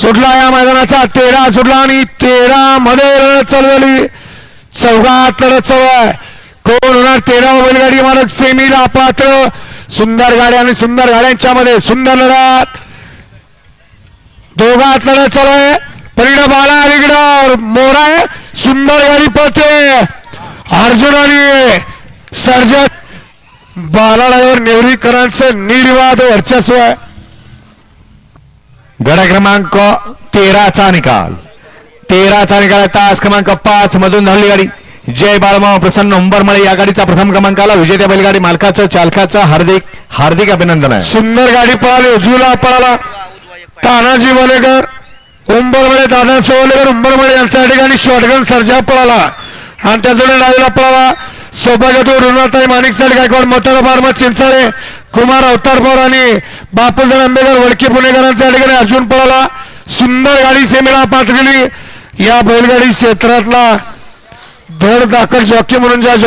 सुटला या मैदानाचा तेरा सुटला आणि तेरा मध्ये लढत चालवली चौघात लढत चालू आहे. कोण होणार? तेरा बैलगाडी मालक सेमीला पात्र सुंदर गाड्या आणि सुंदर गाड्यांच्या मध्ये सुंदर लढत. दोघात लढत चालू आहे. परिणाम आला अलीकडं मोर आहे. सुंदर गाडी पळते. अर्जुन आणि सर्जन बालाडावर नेवरीकरांचं निर्वाद वर्चस्व आहे. गडा क्रमांक तेराचा निकाल. तेराचा निकाल तास क्रमांक पाच मधून धावली गाडी. जय बाळमाव प्रसन्न उंबरमळे या गाडीचा प्रथम क्रमांकाला विजेत्या बैलगाडी मालकाचं चालकाचं हार्दिक हार्दिक अभिनंदन आहे. सुंदर गाडी पळाली. जुला पळाला. तानाजी वलेकर उंबरमळे दादा सोवलेकर उंबरमळे यांच्या ठिकाणी शॉटगन सर्जा पळाला. आणि त्या जोडे डावीला पळाला. सौभाग्यतो रुणाताई माणिकसाड गायकवाड मोठा फार्मा चिंचाळे कुमार अवतार आणि बापूजन आंबेकर वडके पुणेकरांच्या ठिकाणी अर्जुन पळाला. सुंदर गाडी सेमीला पात्र गेली या बैलगाडी क्षेत्रातला धड दाखल जॉकी म्हणून ज्या